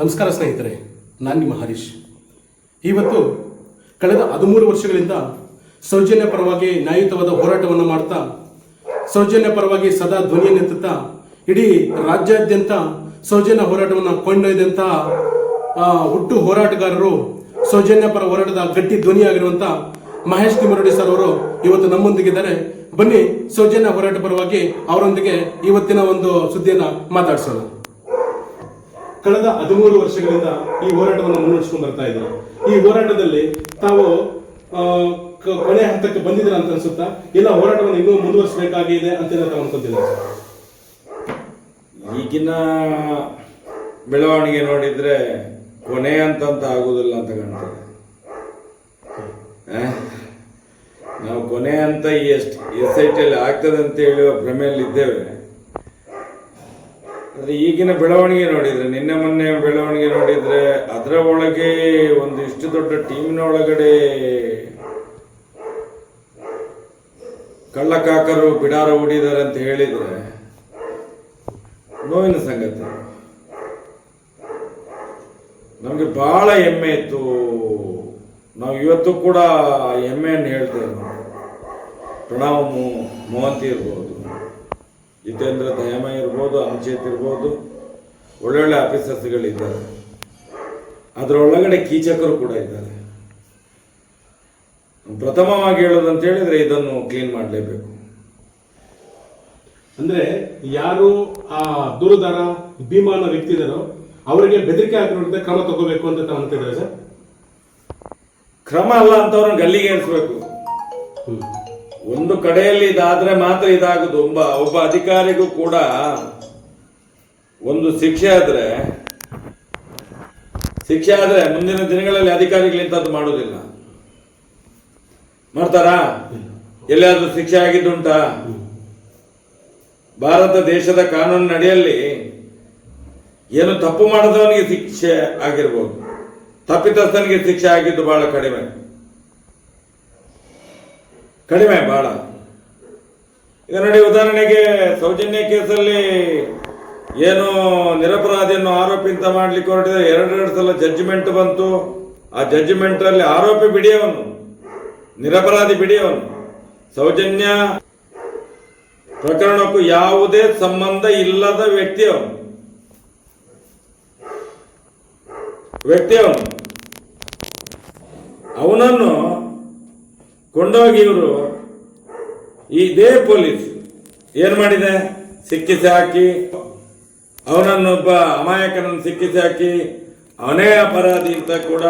ನಮಸ್ಕಾರ ಸ್ನೇಹಿತರೆ, ನಾನು ನಿಮ್ಮ ಹರೀಶ್. ಇವತ್ತು ಕಳೆದ ಹದಿಮೂರು ವರ್ಷಗಳಿಂದ ಸೌಜನ್ಯ ಪರವಾಗಿ ನ್ಯಾಯಯುತವಾದ ಹೋರಾಟವನ್ನು ಮಾಡ್ತಾ, ಸೌಜನ್ಯ ಪರವಾಗಿ ಸದಾ ಧ್ವನಿಯನ್ನೆತ್ತುತ್ತಾ ಇಡೀ ರಾಜ್ಯಾದ್ಯಂತ ಸೌಜನ್ಯ ಹೋರಾಟವನ್ನು ಕೊಂಡೊಯ್ದಂಥ ಹುಟ್ಟು ಹೋರಾಟಗಾರರು ಸೌಜನ್ಯ ಪರ ಹೋರಾಟದ ಗಟ್ಟಿ ಧ್ವನಿಯಾಗಿರುವಂಥ ಮಹೇಶ್ ತಿಮರಡಿ ಸರ್ ಅವರು ಇವತ್ತು ನಮ್ಮೊಂದಿಗಿದ್ದಾರೆ. ಬನ್ನಿ, ಸೌಜನ್ಯ ಹೋರಾಟ ಪರವಾಗಿ ಅವರೊಂದಿಗೆ ಇವತ್ತಿನ ಒಂದು ಸುದ್ದಿಯನ್ನು ಮಾತಾಡಿಸೋಣ. ಕಳೆದ ಹದಿಮೂರು ವರ್ಷಗಳಿಂದ ಈ ಹೋರಾಟವನ್ನು ಮುನ್ನಡೆಸ್ಕೊಂಡು ಬರ್ತಾ ಇದ್ದಾರೆ ಈ ಹೋರಾಟದಲ್ಲಿ ತಾವು ಕೊನೆ ಹಂತಕ್ಕೆ ಬಂದಿದ್ದೀರಾ ಅಂತ ಅನ್ಸುತ್ತಾ? ಇಲ್ಲ ಹೋರಾಟವನ್ನು ಇನ್ನೂ ಮುಂದುವರಿಸಬೇಕಾಗಿದೆ ಅಂತ ತಾವು ಅನ್ಕೊಂತಿದ್ದಾರೆ? ಈಗಿನ ಬೆಳವಣಿಗೆ ನೋಡಿದ್ರೆ ಕೊನೆ ಅಂತ ಆಗುದಿಲ್ಲ ಅಂತ ಕಾಣ್ತದೆ? ನಾವು ಕೊನೆ ಅಂತ ಎಷ್ಟು ಎಸ್ ಐ ಟಿಯಲ್ಲಿ ಆಗ್ತದೆ ಅಂತ ಹೇಳುವ ಭ್ರಮೆಯಲ್ಲಿ ಇದ್ದೇವೆ ಆದ್ರೆ ಈಗಿನ ಬೆಳವಣಿಗೆ ನೋಡಿದ್ರೆ, ನಿನ್ನೆ ಮೊನ್ನೆ ಬೆಳವಣಿಗೆ ನೋಡಿದ್ರೆ ಅದರ ಒಳಗೆ ಒಂದು ಇಷ್ಟು ದೊಡ್ಡ ಟೀಮಿನ ಒಳಗಡೆ ಕಳ್ಳಕಾಕರು ಬಿಡಾರ ಹೂಡಿದ್ದಾರೆ ಅಂತ ಹೇಳಿದ್ರೆ ನೋವಿನ ಸಂಗತಿ. ನಮಗೆ ಬಹಳ ಹೆಮ್ಮೆ ಇತ್ತು. ನಾವು ಇವತ್ತು ಕೂಡ ಹೆಮ್ಮೆಯನ್ನು ಹೇಳ್ತೇವೆ. ಪ್ರಣಾಮ ಮೋಹಂತಿ ಇರ್ಬೋದು. ಜಿತೇಂದ್ರ ದಯಮ ಇರ್ಬೋದು ಅನುಚೇತ್ ಇರ್ಬೋದು ಒಳ್ಳೊಳ್ಳೆ ಆಫೀಸರ್ಸ್ಗಳಿದ್ದಾರೆ. ಅದರೊಳಗಡೆ ಕೀಚಕರು ಕೂಡ ಇದ್ದಾರೆ. ಪ್ರಥಮವಾಗಿ ಹೇಳೋದಂತ ಹೇಳಿದ್ರೆ ಇದನ್ನು ಕ್ಲೀನ್ ಮಾಡಲೇಬೇಕು. ಅಂದ್ರೆ ಯಾರು ಆ ದೂರುದಾರ ಭೀಮಾನ ವ್ಯಕ್ತಿ ಇದಾರೋ ಅವರಿಗೆ ಬೆದರಿಕೆ ಹಾಕಿರೋದ್ರೆ ಕ್ರಮ ತಗೋಬೇಕು ಅಂತ ಅಂತಿದ್ದಾರೆ ಸರ್? ಕ್ರಮ ಅಲ್ಲ ಅಂತವ್ರನ್ನ ಗಲ್ಲಿಗೆ ಏರಿಸ್ಬೇಕು. ಒಂದು ಕಡೆಯಲ್ಲಿ ಇದಾದ್ರೆ ಮಾತ್ರ ಇದಾಗುದು. ಒಬ್ಬ ಒಬ್ಬ ಅಧಿಕಾರಿಗೂ ಕೂಡ ಒಂದು ಶಿಕ್ಷೆ ಆದ್ರೆ ಶಿಕ್ಷೆ ಆದ್ರೆ ಮುಂದಿನ ದಿನಗಳಲ್ಲಿ ಅಧಿಕಾರಿಗಳು ಇಂಥದ್ದು ಮಾಡೋದಿಲ್ಲ. ಮಾಡ್ತಾರಾ? ಎಲ್ಲಿಯಾದ್ರೂ ಶಿಕ್ಷೆ ಆಗಿದ್ದುಂಟಾ? ಭಾರತ ದೇಶದ ಕಾನೂನು ನಡೆಯಲ್ಲಿ ಏನು ತಪ್ಪು ಮಾಡದವನಿಗೆ ಶಿಕ್ಷೆ ಆಗಿರ್ಬೋದು. ತಪ್ಪಿತಸ್ಥನಿಗೆ ಶಿಕ್ಷೆ ಆಗಿದ್ದು ಬಹಳ ಕಡಿಮೆ. ಕಡಿಮೆ ಬಹಳ ಈಗ ನೋಡಿ ಉದಾಹರಣೆಗೆ ಸೌಜನ್ಯ ಕೇಸಲ್ಲಿ ಏನು ನಿರಪರಾಧಿಯನ್ನು ಆರೋಪಿ ಅಂತ ಮಾಡ್ಲಿಕ್ಕೆ ಹೊರಟಿದ್ರೆ ಎರಡೆರಡು ಸಲ ಜಡ್ಜ್ಮೆಂಟ್ ಬಂತು. ಆ ಜಡ್ಜ್ಮೆಂಟ್ ಅಲ್ಲಿ ಆರೋಪಿ ಬಿಡಿಯವನು, ನಿರಪರಾಧಿ ಬಿಡಿಯವನು. ಸೌಜನ್ಯ ಪ್ರಕರಣಕ್ಕೂ ಯಾವುದೇ ಸಂಬಂಧ ಇಲ್ಲದ ವ್ಯಕ್ತಿ ಅವನು ವ್ಯಕ್ತಿ ಅವನು ಅವನನ್ನು ಕೊಂಡೋಗಿ ಇವರು ಇದೇ ಪೊಲೀಸ್ ಏನ್ ಮಾಡಿದೆ? ಸಿಕ್ಕಿಸಿ ಹಾಕಿ, ಅವನನ್ನೊಬ್ಬ ಅಮಾಯಕನನ್ನು ಸಿಕ್ಕಿಸಿ ಹಾಕಿ, ಅವನೇ ಅಪರಾಧಿ ಅಂತ ಕೂಡ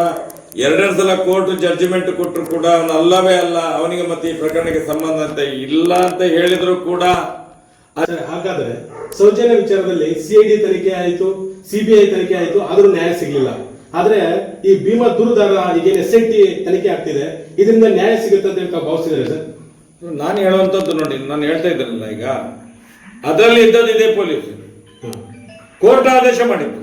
ಎರಡೆರಡು ಸಲ ಕೋರ್ಟ್ ಜಡ್ಜ್ಮೆಂಟ್ ಕೊಟ್ಟರು ಕೂಡ ಅವನು ಅಲ್ಲವೇ ಅಲ್ಲ, ಅವನಿಗೆ ಮತ್ತೆ ಈ ಪ್ರಕರಣಕ್ಕೆ ಸಂಬಂಧ ಅಂತ ಇಲ್ಲ ಅಂತ ಹೇಳಿದ್ರು ಕೂಡ. ಹಾಗಾದ್ರೆ ಸೌಜನ್ಯ ವಿಚಾರದಲ್ಲಿ ಸಿಐಡಿ ತನಿಖೆ ಆಯಿತು ಸಿಬಿಐ ತನಿಖೆ ಆಯಿತು, ಆದರೂ ನ್ಯಾಯ ಸಿಗಲಿಲ್ಲ. ಆದ್ರೆ ಈ ಭೀಮಾ ದೂರುದಾರ ಈಗ ಎಸ್ ಐ ಟಿ ತನಿಖೆ ಆಗ್ತಿದೆ ಇದರಿಂದ ನ್ಯಾಯ ಸಿಗುತ್ತೆ ಅಂತ ಹೇಳಿ ತಾವು ಭಾವಿಸಿದ್ದಾರೆ ಸರ್? ನಾನು ಹೇಳುವಂಥದ್ದು ನೋಡಿ ನಾನು ಹೇಳ್ತಾ ಇದ್ದೇನಲ್ಲ ಈಗ. ಅದರಲ್ಲಿ ಇದ್ದದ್ದು ಇದೇ ಪೊಲೀಸ್. ಕೋರ್ಟ್ ಆದೇಶ ಮಾಡಿತ್ತು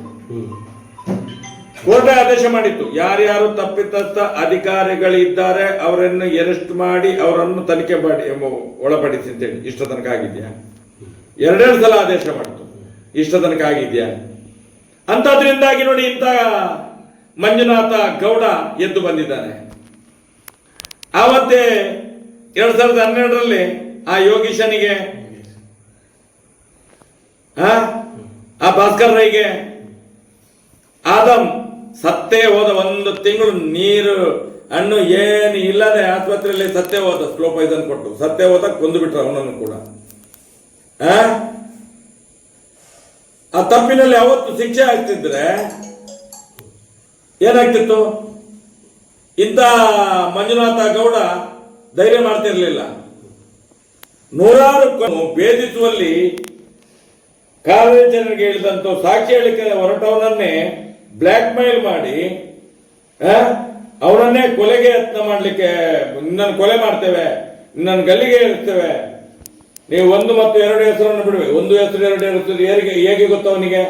ಕೋರ್ಟ್ ಆದೇಶ ಮಾಡಿತ್ತು ಯಾರ್ಯಾರು ತಪ್ಪಿತಸ್ಥ ಅಧಿಕಾರಿಗಳಿದ್ದಾರೆ ಅವರನ್ನು ಎರೆಸ್ಟ್ ಮಾಡಿ ಅವರನ್ನು ತನಿಖೆ ಮಾಡಿ ಒಳಪಡಿಸಿ ಅಂತೇಳಿ ಇಷ್ಟ ತನಕ ಆಗಿದೆಯಾ? ಎರಡೆರಡು ಸಲ ಆದೇಶ ಮಾಡಿತು ಇಷ್ಟ ತನಕ ಆಗಿದೆಯಾ? ಅಂತದ್ರಿಂದಾಗಿ ನೋಡಿ ಇಂಥ ಮಂಜುನಾಥ ಗೌಡ ಎದ್ದು ಬಂದಿದ್ದಾನೆ ಆವತ್ತೇ ಎರಡ್ ಸಾವಿರದ ಹನ್ನೆರಡರಲ್ಲಿ ಆ ಯೋಗೀಶನಿಗೆ ಆ ಭಾಸ್ಕರ್ ರೈಗೆ ಆದಮ್ ಸತ್ತೇ ಹೋದ ಒಂದು ತಿಂಗಳು ನೀರು, ಹಣ್ಣು ಏನು ಇಲ್ಲದೆ ಆಸ್ಪತ್ರೆಯಲ್ಲಿ ಸತ್ತೇ ಹೋದ ಸ್ಲೋ ಪಾಯ್ಸನ್ ಕೊಟ್ಟು, ಸತ್ತೇ ಹೋದ ಕೊಂದು ಬಿಟ್ರು ಅವನನ್ನು ಕೂಡ? ಆ ತಪ್ಪಿನಲ್ಲಿ ಅವತ್ತು ಶಿಕ್ಷೆ ಆಗ್ತಿದ್ರೆ ಏನಾಗ್ತಿತ್ತು ಇಂಥ ಮಂಜುನಾಥ ಗೌಡ ಧೈರ್ಯ ಮಾಡ್ತಿರ್ಲಿಲ್ಲ. ನೂರಾರು ಭೇದಿಸುವಲ್ಲಿ ಕಾರ್ಯಾಚರಣೆಗೆ ಹೇಳಿದಂತ ಸಾಕ್ಷಿ ಹೇಳಿಕೆ ಹೊರಟವನನ್ನೇ ಬ್ಲ್ಯಾಕ್ ಮೇಲ್ ಮಾಡಿ ಅವನನ್ನೇ ಕೊಲೆಗೆ ಯತ್ನ ಮಾಡಲಿಕ್ಕೆ ನಿನ್ನನ್ನು ಕೊಲೆ ಮಾಡ್ತೇವೆ ನಿನ್ನನ್ನು ಗಲ್ಲಿಗೆ ಇರ್ತೇವೆ ನೀವು ಒಂದು ಮತ್ತು ಎರಡು ಹೆಸರನ್ನು ಬಿಡುವೆ ಒಂದು ಹೆಸರು, ಎರಡು ಹೆಸರು ಹೇಗೆ ಹೇಗೆ ಗೊತ್ತು ಅವನಿಗೆ?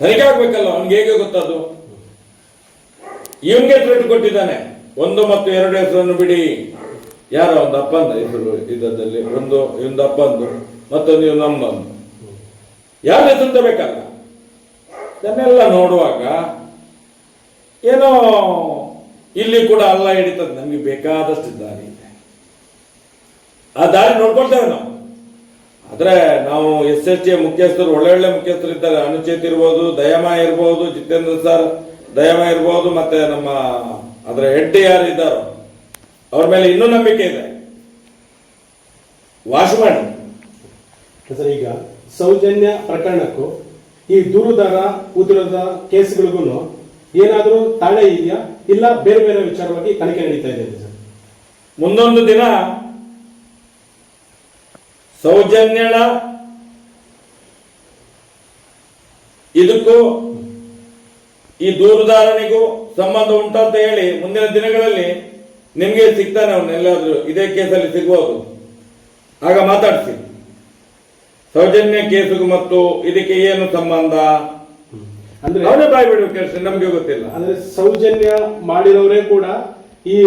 ತನಿಖೆ ಆಗ್ಬೇಕಲ್ಲ, ಅವನಿಗೆ ಹೇಗೆ ಗೊತ್ತದು ಇವನಿಗೆ ಥ್ರೆಟ್ ಕೊಟ್ಟಿದ್ದಾನೆ. ಒಂದು ಮತ್ತು ಎರಡು ಹೆಸರನ್ನು ಬಿಡಿ. ಯಾರ ಒಂದು ಅಪ್ಪಂದ ಹೆಸರು ಇದ್ದದಲ್ಲಿ ಒಂದು ಇವೊಂದು ಅಪ್ಪಂದು, ಮತ್ತೊಂದು ಇವ್ ನಮ್ಮೊಂದು ಯಾರ ಹೆಸರು ತಬೇಕಲ್ಲ ಇದನ್ನೆಲ್ಲ ನೋಡುವಾಗ ಏನೋ ಇಲ್ಲಿ ಕೂಡ ಅಲ್ಲ ಹಿಡಿತದೆ ನಮಗೆ ಬೇಕಾದಷ್ಟು ದಾರಿ ಇದೆ. ಆ ದಾರಿ ನೋಡ್ಕೊಳ್ತೇವೆ ನಾವು. ಆದರೆ ನಾವು ಎಸ್ ಎಸ್ ಟಿ ಮುಖ್ಯಸ್ಥರು, ಒಳ್ಳೆ ಮುಖ್ಯಸ್ಥರು ಇದ್ದಾರೆ ಅನುಚೇತ್ ಇರ್ಬೋದು ದಯಮ ಇರ್ಬೋದು, ಜಿತೇಂದ್ರ ಸರ್ ದಯಮ ಇರ್ಬೋದು, ಮತ್ತೆ ನಮ್ಮ ಅದರ ಹೆಡ್ ಯಾರು ಇದ್ದಾರೋ ಅವ್ರ ಮೇಲೆ ಇನ್ನೂ ನಂಬಿಕೆ ಇದೆ. ವಾಶ್ ಮಾಡಿ. ಸರ್ ಈಗ ಸೌಜನ್ಯ ಪ್ರಕರಣಕ್ಕೂ ಈ ದೂರುದಾರ ಉದ್ರದ ಕೇಸ್ಗಳಿಗೂ ಏನಾದರೂ ತಾಳೆ ಇದೆಯಾ? ಇಲ್ಲ ಬೇರೆ ಬೇರೆ ವಿಚಾರವಾಗಿ ತನಿಖೆ ನಡೀತಾ ಇದೆ ಸರ್. ಮುಂದೊಂದು ದಿನ ಸೌಜನ್ಯಳ ಇದಕ್ಕೂ ಈ ದೂರುದಾರನಿಗೂ ಸಂಬಂಧ ಉಂಟಂತ ಹೇಳಿ ಮುಂದಿನ ದಿನಗಳಲ್ಲಿ ನಿಮಗೆ ಸಿಗ್ತಾನೆ ಎಲ್ಲಾದರೂ ಇದೇ ಕೇಸಲ್ಲಿ ಸಿಗ್ಬೋದು. ಆಗ ಮಾತಾಡ್ಸಿ. ಸೌಜನ್ಯ ಕೇಸಿಗೂ ಮತ್ತು ಇದಕ್ಕೆ ಏನು ಸಂಬಂಧ? ಅಂದ್ರೆ ಅವನೇ ಬಾಯ್ ನಮ್ಗೆ ಗೊತ್ತಿಲ್ಲ. ಅಂದ್ರೆ ಸೌಜನ್ಯ ಮಾಡಿರೋರೇ ಕೂಡ ಈ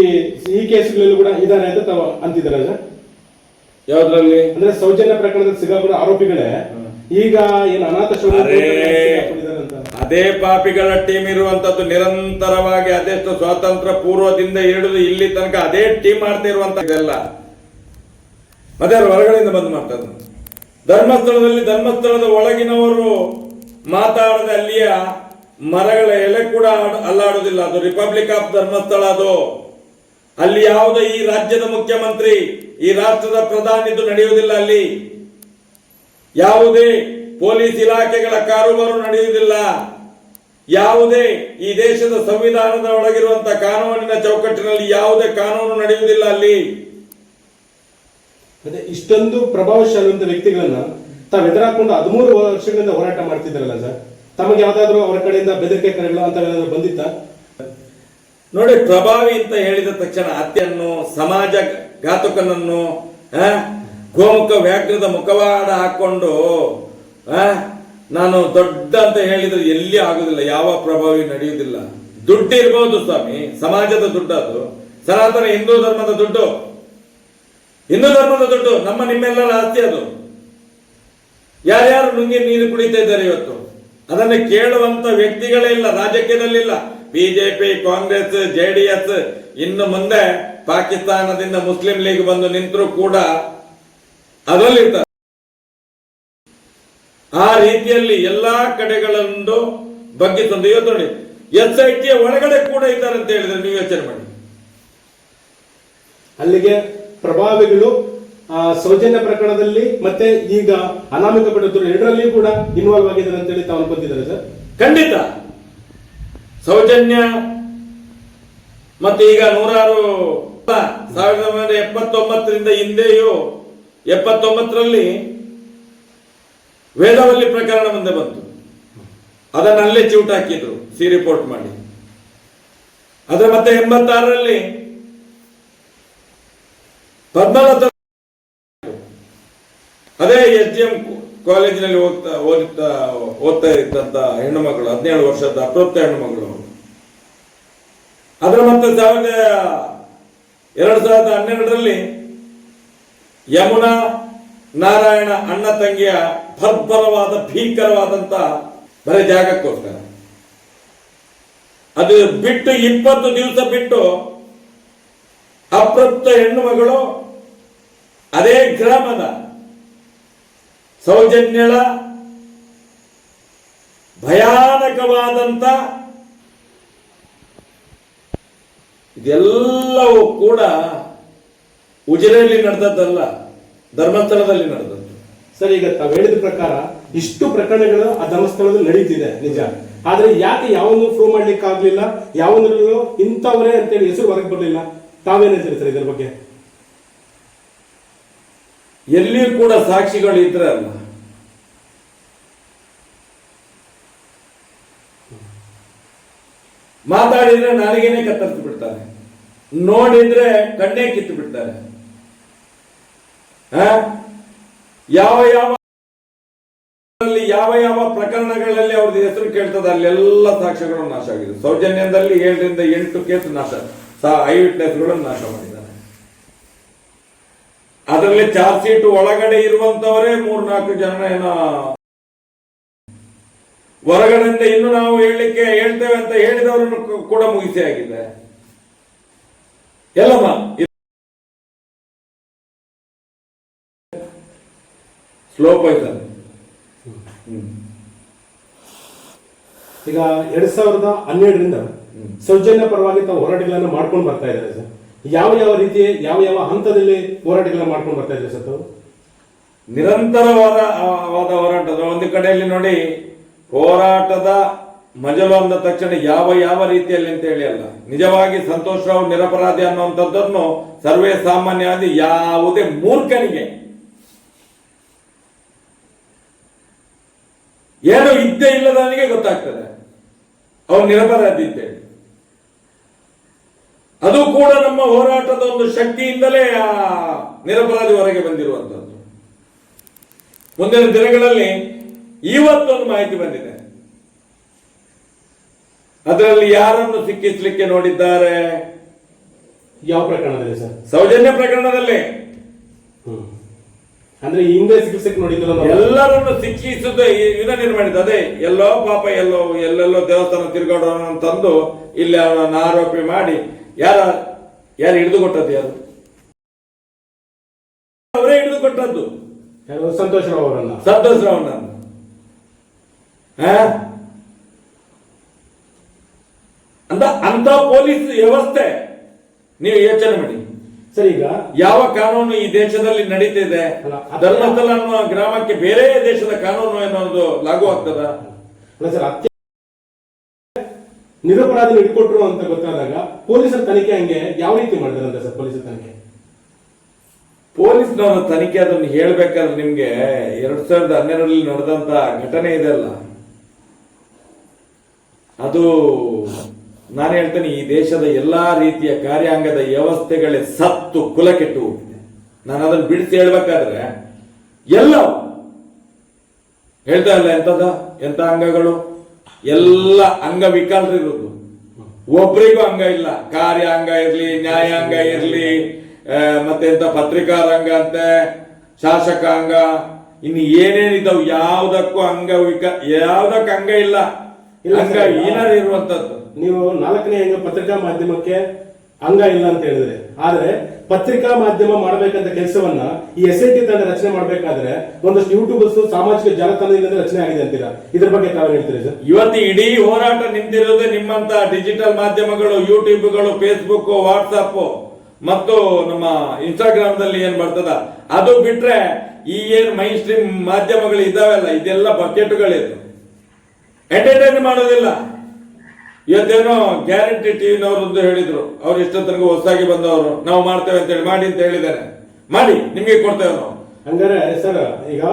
ಈ ಕೇಸ್ಗಳಲ್ಲಿ ಕೂಡ ಇದಾರೆ ಅಂತ ತಾವು ಅಂತಿದ್ದಾರೆ ಸರ್? ಯಾವ್ದ್ರಲ್ಲಿ? ಅಂದ್ರೆ ಸೌಜನ್ಯ ಪ್ರಕರಣದಲ್ಲಿ ಸಿಗಬಹುದು ಆರೋಪಿಗಳೇ. ಈಗ ಏನು ಅನಾಥ ಅದೇ ಪಾಪಿಗಳ ಟೀಮ್ ಇರುವಂತದ್ದು ನಿರಂತರವಾಗಿ ಅದೆಷ್ಟು ಸ್ವಾತಂತ್ರ್ಯ ಪೂರ್ವದಿಂದ ಹಿಡಿದು ಇಲ್ಲಿ ತನಕ ಅದೇ ಟೀಮ್ ಮಾಡ್ತಾ ಇರುವಂತ ಇದೆಲ್ಲ. ಮತ್ತೆ ಅವ್ರು ಹೊರಗಡೆಯಿಂದ ಬಂದು ಮಾಡ್ತಾರೆ ಧರ್ಮಸ್ಥಳದಲ್ಲಿ ಧರ್ಮಸ್ಥಳದ ಒಳಗಿನವರು ಮಾತಾಡದ ಅಲ್ಲಿಯ ಮರಗಳ ಎಲೆ ಕೂಡ ಅಲ್ಲಾಡುವುದಿಲ್ಲ ಅದು ರಿಪಬ್ಲಿಕ್ ಆಫ್ ಧರ್ಮಸ್ಥಳ ಅದು. ಅಲ್ಲಿ ಯಾವುದೇ ಈ ರಾಜ್ಯದ ಮುಖ್ಯಮಂತ್ರಿ ಈ ರಾಷ್ಟ್ರದ ಪ್ರಧಾನಿದು ನಡೆಯುವುದಿಲ್ಲ ಅಲ್ಲಿ. ಯಾವುದೇ ಪೊಲೀಸ್ ಇಲಾಖೆಗಳ ಕಾರುಬಾರು ನಡೆಯುವುದಿಲ್ಲ. ಯಾವುದೇ ಈ ದೇಶದ ಸಂವಿಧಾನದ ಒಳಗಿರುವಂತಹ ಕಾನೂನಿನ ಚೌಕಟ್ಟಿನಲ್ಲಿ ಯಾವುದೇ ಕಾನೂನು ನಡೆಯುವುದಿಲ್ಲ ಅಲ್ಲಿ. ಅದೇ ಇಷ್ಟೊಂದು ಪ್ರಭಾವಶಾಲಿವಂತ ವ್ಯಕ್ತಿಗಳನ್ನ ತಾವು ಎದುರಾಕೊಂಡು ಹದಿಮೂರು ವರ್ಷಗಳಿಂದ ಹೋರಾಟ ಮಾಡ್ತಿದ್ದಾರಲ್ಲ ಸರ್? ತಮಗೆ ಯಾವ್ದಾದ್ರು ಅವರ ಕಡೆಯಿಂದ ಬೆದರಿಕೆ ಕರೆಗಳು ಅಂತ ಬಂದಿತ್ತ ಬಂದಿತ್ತಾ? ನೋಡಿ ಪ್ರಭಾವಿ ಅಂತ ಹೇಳಿದ ತಕ್ಷಣ ಹತ್ಯೆಯನ್ನು ಸಮಾಜ ಘಾತುಕನನ್ನು ಗೋಮುಖ ವ್ಯಾಘ್ರದ ಮುಖವಾಡ ಹಾಕೊಂಡು ಆ, ನಾನು ದೊಡ್ಡ ಅಂತ ಹೇಳಿದ್ರೆ ಎಲ್ಲಿ ಆಗುದಿಲ್ಲ ಯಾವ ಪ್ರಭಾವಿ ನಡೆಯುವುದಿಲ್ಲ. ದುಡ್ಡು ಇರಬಹುದು ಸ್ವಾಮಿ ಸಮಾಜದ ದುಡ್ಡು ಅದು. ಸನಾತನ ಹಿಂದೂ ಧರ್ಮದ ದುಡ್ಡು. ಹಿಂದೂ ಧರ್ಮದ ದುಡ್ಡು ನಮ್ಮ ನಿಮ್ಮೆಲ್ಲರ ಆಸ್ತಿ ಅದು. ಯಾರ್ಯಾರು ನುಂಗಿ ನೀರು ಕುಡಿತಾ ಇದ್ದಾರೆ ಇವತ್ತು? ಅದನ್ನು ಕೇಳುವಂತ ವ್ಯಕ್ತಿಗಳೇ ಇಲ್ಲ ರಾಜಕೀಯದಲ್ಲಿಲ್ಲ ಬಿಜೆಪಿ ಕಾಂಗ್ರೆಸ್ ಜೆಡಿಎಸ್ ಇನ್ನು ಮುಂದೆ ಪಾಕಿಸ್ತಾನದಿಂದ ಮುಸ್ಲಿಂ ಲೀಗ್ ಬಂದು ನಿಂತರೂ ಕೂಡ ಅದರಲ್ಲಿರ್ತಾರೆ. ಆ ರೀತಿಯಲ್ಲಿ ಎಲ್ಲಾ ಕಡೆಗಳನ್ನು ಬಗ್ಗೆ ತಂದು ಇವತ್ತು ನೋಡಿ ಎಸ್ ಐ ಟಿ ಒಳಗಡೆ ಕೂಡ ಇದ್ದಾರೆ ಅಂತ ಹೇಳಿದ್ರೆ ನೀವು ಯೋಚನೆ ಮಾಡಿ. ಅಲ್ಲಿಗೆ ಪ್ರಭಾವಿಗಳು ಸೌಜನ್ಯ ಪ್ರಕರಣದಲ್ಲಿ ಮತ್ತೆ ಈಗ ಅನಾಮಿಕ ಪಡೆದರು ಎರಡರಲ್ಲಿ ಕೂಡ ಇನ್ವಾಲ್ವ್ ಆಗಿದ್ದಾರೆ ಅಂತ ಹೇಳಿ ತಾವು ಬಂದಿದ್ದಾರೆ ಸರ್. ಖಂಡಿತ. ಸೌಜನ್ಯ ಮತ್ತೆ ಈಗ ನೂರಾರು ಸಾವಿರದ ಒಂಬೈನೂರ ಎಪ್ಪತ್ತೊಂಬತ್ತರಿಂದ ಹಿಂದೆಯೂ ಎಪ್ಪತ್ತೊಂಬತ್ತರಲ್ಲಿ ವೇದವಲ್ಲಿ ಪ್ರಕರಣ ಮುಂದೆ ಬಂತು ಅದನ್ನಲ್ಲೇ ಅಲ್ಲೇ ಹಾಕಿದ್ರು, ಸಿ ರಿಪೋರ್ಟ್ ಮಾಡಿ ಅದರ ಮತ್ತೆ ಎಂಬತ್ತಾರರಲ್ಲಿ ಪದ್ಮಲತ ಅದೇ ಎಸ್ ಡಿ ಎಂ ಕಾಲೇಜಿನಲ್ಲಿ ಓದ್ತಾ, ಓದುತ್ತಾ, ಓದ್ತಾ ಇದ್ದಂತ ಹೆಣ್ಣು ಮಗಳು ಹದಿನೇಳು ವರ್ಷದ ಅಪ್ರೋಕ್ತ ಹೆಣ್ಣು ಮಗಳು. ಅದರ ಮತ್ತೆ ಸಾವಿರದ, ಎರಡು ಸಾವಿರದ ಹನ್ನೆರಡರಲ್ಲಿ ಯಮುನಾ ನಾರಾಯಣ ಅಣ್ಣ ತಂಗಿಯ ಬರ್ಬರವಾದ ಭೀಕರವಾದಂತ ಬರೀ ಜಾಗಕ್ಕೋಸ್ಕರ. ಅದು ಬಿಟ್ಟು ಇಪ್ಪತ್ತು ದಿವಸ ಬಿಟ್ಟು ಅಪೃಪ್ತ ಹೆಣ್ಣು ಮಗಳು ಅದೇ ಗ್ರಾಮದ ಸೌಜನ್ಯಳ ಭಯಾನಕವಾದಂತ ಇದೆಲ್ಲವೂ ಕೂಡ ಉಜಿರೆಯಲ್ಲಿ ನಡೆದದ್ದಲ್ಲ ಧರ್ಮಸ್ಥಳದಲ್ಲಿ ನಡೆದದ್ದು. ಸರಿ ಈಗ ತಾವು ಹೇಳಿದ ಪ್ರಕಾರ ಇಷ್ಟು ಪ್ರಕರಣಗಳು ಆ ಧರ್ಮಸ್ಥಳದಲ್ಲಿ ನಡೀತಿದೆ ನಿಜ. ಆದ್ರೆ ಯಾಕೆ ಯಾವೊಂದು ಪ್ರೂವ್ ಮಾಡ್ಲಿಕ್ಕೆ ಆಗ್ಲಿಲ್ಲ ಯಾವೊಂದ್ರಲ್ಲೂ ಇಂಥವರೇ ಅಂತೇಳಿ ಹೆಸರು ಹೊರಗೆ ಬರಲಿಲ್ಲ? ತಾವೇನ ಹೆಸರು ಸರ್ ಇದರ ಬಗ್ಗೆ? ಎಲ್ಲಿಯೂ ಕೂಡ ಸಾಕ್ಷಿಗಳು ಇದ್ರೆ ಅಲ್ಲ. ಮಾತಾಡಿದ್ರೆ ನಾಲಿಗೆನೆ ಕತ್ತರಿಸಿ ಬಿಡ್ತಾರೆ ನೋಡಿದ್ರೆ ಕಣ್ಣೇ ಕಿತ್ತು ಬಿಡ್ತಾರೆ? ಯಾವ ಯಾವ ಯಾವ ಯಾವ ಪ್ರಕರಣಗಳಲ್ಲಿ ಅವ್ರದ್ದು ಹೆಸರು ಕೇಳ್ತದೆ, ಅಲ್ಲೆಲ್ಲ ಸಾಕ್ಷ್ಯಗಳು ನಾಶ ಆಗಿದೆ ಸೌಜನ್ಯದಲ್ಲಿ ಏಳರಿಂದ ಎಂಟು ಕೇಸ್ ನಾಶ ಐ ವಿಟ್ನೆಸ್ಗಳನ್ನು ನಾಶ ಮಾಡಿದ್ದಾರೆ. ಅದರಲ್ಲಿ ಚಾರ್ಜ್ ಶೀಟ್ ಒಳಗಡೆ ಇರುವಂತವರೇ ಮೂರ್ನಾಲ್ಕು ಜನ ಏನೋ ಹೊರಗಡೆಯಿಂದ ಇನ್ನು ನಾವು ಹೇಳಲಿಕ್ಕೆ ಹೇಳ್ತೇವೆ ಅಂತ ಹೇಳಿದವರನ್ನು ಕೂಡ ಮುಗಿಸಿ ಆಗಿದೆ. ಎಲ್ಲಮ್ಮ ಸ್ಲೋ ಪಾಯ್ಸನ್ ಈಗ ಎರಡ್ ಸಾವಿರದ ಹನ್ನೆರಡರಿಂದ ಸೌಜನ್ಯ ಪರವಾಗಿ ತಾವು ಹೋರಾಟಗಳನ್ನು ಮಾಡ್ಕೊಂಡು ಬರ್ತಾ ಇದ್ದಾರೆ ಸರ್. ಯಾವ ಯಾವ ರೀತಿ ಯಾವ ಯಾವ ಹಂತದಲ್ಲಿ ಹೋರಾಟಗಳನ್ನ ಮಾಡ್ಕೊಂಡು ಬರ್ತಾ ಇದ್ದಾರೆ ಸರ್ ತಾವು? ನಿರಂತರವಾದ ವಾದ ಹೋರಾಟದ ಒಂದು ಕಡೆಯಲ್ಲಿ ನೋಡಿ ಹೋರಾಟದ ಮಜಲು ಅಂದ ತಕ್ಷಣ ಯಾವ ಯಾವ ರೀತಿಯಲ್ಲಿ ಅಂತ ಹೇಳಿ ಅಲ್ಲ. ನಿಜವಾಗಿ ಸಂತೋಷ ರಾವ್ ನಿರಪರಾಧಿ ಅನ್ನುವಂಥದ್ದನ್ನು ಸರ್ವೇ ಸಾಮಾನ್ಯವಾಗಿ ಯಾವುದೇ ಮೂರ್ಖನಿಗೆ ಏನು ಇದ್ದೇ ನನಗೆ ಗೊತ್ತಾಗ್ತದೆ. ಅವನು ನಿರಪರಾಧಿ ಅಂತೇಳಿ ಅದು ಕೂಡ ನಮ್ಮ ಹೋರಾಟದ ಒಂದು ಶಕ್ತಿಯಿಂದಲೇ ಆ ನಿರಪರಾಧಿ ಹೊರಗೆ ಬಂದಿರುವಂತದ್ದು ಮುಂದಿನ ದಿನಗಳಲ್ಲಿ ಇವತ್ತೊಂದು ಮಾಹಿತಿ ಬಂದಿದೆ. ಅದರಲ್ಲಿ ಯಾರನ್ನು ಸಿಕ್ಕಿಸ್ಲಿಕ್ಕೆ ನೋಡಿದ್ದಾರೆ? ಯಾವ ಪ್ರಕರಣದಲ್ಲಿ ಸರ್? ಸೌಜನ್ಯ ಪ್ರಕರಣದಲ್ಲಿ. ಹ್ಮ್. ಅಂದ್ರೆ ಹಿಂಗೆ ಹಿಂದೆ ಚಿಕಿತ್ಸೆಗೆ ನೋಡಿದ್ರು ಎಲ್ಲರನ್ನು ಸಿಕ್ಕಿಸದೆ ಇದನ್ನೇ ಮಾಡಿದ್ದು ಅದೇ ಎಲ್ಲೋ ಪಾಪ ಎಲ್ಲೋ ಎಲ್ಲೆಲ್ಲೋ ದೇವಸ್ಥಾನ ತಿರುಗಾಡೋಣ ತಂದು ಇಲ್ಲಿ ಅವನನ್ನು ಆರೋಪಿ ಮಾಡಿ ಯಾರ ಯಾರು ಹಿಡಿದು ಕೊಟ್ಟದ್ದು ಯಾರು? ಅವರೇ ಹಿಡಿದು ಕೊಟ್ಟದ್ದು ಯಾರು? ಸಂತೋಷ್ ರಾವ್ ಅವರನ್ನ. ಸಂತೋಷ್ ರಾವ್? ಅಂತ ಅಂತ ಪೊಲೀಸ್ ವ್ಯವಸ್ಥೆ ನೀವು ಯೋಚನೆ ಮಾಡಿ. ಈಗ ಯಾವ ಕಾನೂನು ಈ ದೇಶದಲ್ಲಿ ನಡೀತಿದೆ? ಅಲ್ಲ, ಧರ್ಮಸ್ಥಳ ಅನ್ನುವ ಗ್ರಾಮಕ್ಕೆ ಬೇರೆ ದೇಶದ ಕಾನೂನು ಎನ್ನುವುದು ಲಾಗು ಆಗ್ತದ? ಅಲ್ಲ ನಿರಪರಾಧಿ ಇಟ್ಕೊಟ್ರು ಅಂತ ಗೊತ್ತಾದಾಗ ಪೊಲೀಸರ ತನಿಖೆ ಹಂಗೆ ಯಾವ ರೀತಿ ಮಾಡಿದಾರಂತ ಸರ್ ಪೊಲೀಸರ ತನಿಖೆ? ಪೊಲೀಸ್ನವರ ತನಿಖೆ ಅದನ್ನು ಹೇಳ್ಬೇಕಾದ್ರೆ ನಿಮ್ಗೆ ಎರಡ್ ಸಾವಿರದ ಹನ್ನೆರಡರಲ್ಲಿ ನಡೆದಂತ ಘಟನೆ ಇದೆಲ್ಲ ಅದು ನಾನು ಹೇಳ್ತೇನೆ ಈ ದೇಶದ ಎಲ್ಲಾ ರೀತಿಯ ಕಾರ್ಯಾಂಗದ ವ್ಯವಸ್ಥೆಗಳೇ ಸತ್ತು ಕುಲ ಕೆಟ್ಟು ಹೋಗಿದೆ. ನಾನು ಅದನ್ನು ಬಿಡಿಸಿ ಹೇಳ್ಬೇಕಾದ್ರೆ ಎಲ್ಲ ಹೇಳ್ತಾ ಇಲ್ಲ ಎಂತದ ಎಂತ ಅಂಗಗಳು? ಎಲ್ಲ ಅಂಗವಿಕಲರಿರುವುದು ಒಬ್ರಿಗೂ ಅಂಗ ಇಲ್ಲ. ಕಾರ್ಯಾಂಗ ಇರ್ಲಿ ನ್ಯಾಯಾಂಗ ಇರಲಿ ಮತ್ತೆ ಎಂತ ಪತ್ರಿಕಾ ರಂಗ ಅಂತೆ ಶಾಸಕಾಂಗ ಇನ್ನು ಏನೇನಿದಾವ್ ಯಾವ್ದಕ್ಕೂ ಅಂಗವಿಕ ಯಾವ್ದಕ್ಕೂ ಅಂಗ ಇಲ್ಲ. ಅಂಗ ಅಂಗ ಸರ್. ನೀವು ನಾಲ್ಕನೇ ಹೆಂಗ ಪತ್ರಿಕಾ ಮಾಧ್ಯಮಕ್ಕೆ ಅಂಗ ಇಲ್ಲ ಅಂತ ಹೇಳಿದ್ರೆ, ಆದ್ರೆ ಪತ್ರಿಕಾ ಮಾಧ್ಯಮ ಮಾಡಬೇಕಂತ ಕೆಲಸವನ್ನ ಈ ಎಸ್ ಐ ಟಿ ತಂಡ ರಚನೆ ಮಾಡಬೇಕಾದ್ರೆ ಒಂದಷ್ಟು ಯೂಟ್ಯೂಬರ್ಸ್ ಸಾಮಾಜಿಕ ಜಾಲತಾಣದಿಂದ ರಚನೆ ಆಗಿದೆ ಅಂತೀರಾ? ಇದ್ರ ಬಗ್ಗೆ ತಾವು ಹೇಳ್ತೀರಿ ಸರ್? ಇವತ್ತು ಇಡೀ ಹೋರಾಟ ನಿಂತಿರೋದು ನಿಮ್ಮಂತ ಡಿಜಿಟಲ್ ಮಾಧ್ಯಮಗಳು ಯೂಟ್ಯೂಬ್ಗಳು ಫೇಸ್ಬುಕ್ ವಾಟ್ಸಪ್ ಮತ್ತು ನಮ್ಮ ಇನ್ಸ್ಟಾಗ್ರಾಮ್ ದಲ್ಲಿ ಏನ್ ಬರ್ತದ? ಅದು ಬಿಟ್ರೆ ಈ ಏನ್ ಮೈನ್ ಸ್ಟ್ರೀಮ್ ಮಾಧ್ಯಮಗಳು ಇದಾವೆಲ್ಲ ಇದೆಲ್ಲ ಬಕೆಟ್ಗಳಿದ್ರು ಎಂಟರ್ಟೈನ್ ಮಾಡೋದಿಲ್ಲ. ಇವತ್ತೇನೋ ಗ್ಯಾರಂಟಿ ಟಿವಿನವರೊಂದು ಹೇಳಿದ್ರು. ಅವ್ರು ಇಷ್ಟೊತ್ತನಕ ಹೊಸದಾಗಿ ಬಂದವರು. ನಾವು ಮಾಡ್ತೇವೆ ಅಂತ ಹೇಳಿ ಮಾಡಿ ಅಂತ ಹೇಳಿದ್ದಾರೆ ಮಾಡಿ ನಿಮ್ಗೆ ಕೊಡ್ತೇವೆ ನಾವು. ಹಂಗಾರೆ ಸರ್ ಈಗ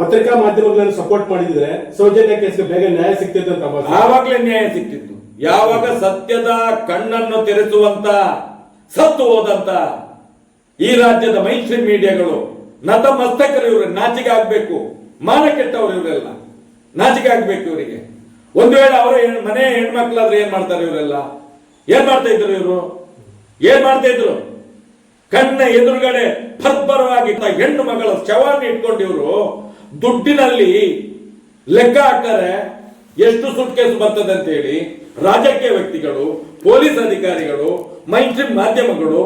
ಪತ್ರಿಕಾ ಮಾಧ್ಯಮಗಳನ್ನು ಸಪೋರ್ಟ್ ಮಾಡಿದ್ರೆ ಸೌಜನ್ಯ ಕೇಸ್ಗೆ ಬೇಗ ನ್ಯಾಯ ಸಿಗ್ತಿತ್ತು ಅಂತ. ಆವಾಗಲೇ ನ್ಯಾಯ ಸಿಕ್ತಿತ್ತು ಯಾವಾಗ ಸತ್ಯದ ಕಣ್ಣನ್ನು ತೆರೆಸುವಂತ ಸತ್ತು ಹೋದಂತ ಈ ರಾಜ್ಯದ ಮೈನ್ಸ್ಟ್ರೀಮ್ ಮೀಡಿಯಾಗಳು ನತ ಮಸ್ತಕರು ಇವರು ನಾಚಿಕೆ ಆಗ್ಬೇಕು. ಮಾನ ಕೆಟ್ಟವರು ಇವರೆಲ್ಲ. ನಾಚಿಕೆ ಆಗ್ಬೇಕು ಇವರಿಗೆ. ಒಂದು ವೇಳೆ ಅವರ ಮನೆ ಹೆಣ್ಮಕ್ಳಾದ್ರೆ ಏನ್ ಮಾಡ್ತಾರೆ ಇವರೆಲ್ಲ? ಏನ್ ಮಾಡ್ತಾ ಇದ್ರು ಇವರು? ಏನ್ ಮಾಡ್ತಾ ಇದ್ರು? ಕಣ್ಣ ಎದುರುಗಡೆ ಫರ್ಬರವಾಗಿ ಹೆಣ್ಣು ಮಗಳ ಶವಾన్ని ಇಟ್ಕೊಂಡು ಇವರು ದುಡ್ಡಿನಲ್ಲಿ ಲೆಕ್ಕ ಹಾಕ್ತಾರೆ. ಎಷ್ಟು ಸುಟ್ಕೇಸು ಬರ್ತದೆ ಅಂತ ಹೇಳಿ ರಾಜಕೀಯ ವ್ಯಕ್ತಿಗಳು, ಪೊಲೀಸ್ ಅಧಿಕಾರಿಗಳು, ಮೈತ್ರಿ ಮಾಧ್ಯಮಗಳು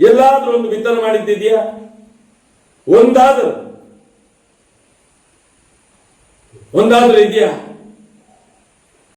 ಎಲ್ಲಾದ್ರೂ ಒಂದು ವಿತರಣೆ ಮಾಡಿದ್ದಿದ್ಯಾ? ಒಂದಾದ್ರೂ? ಒಂದಾದ್ರೂ ಇದೆಯಾ?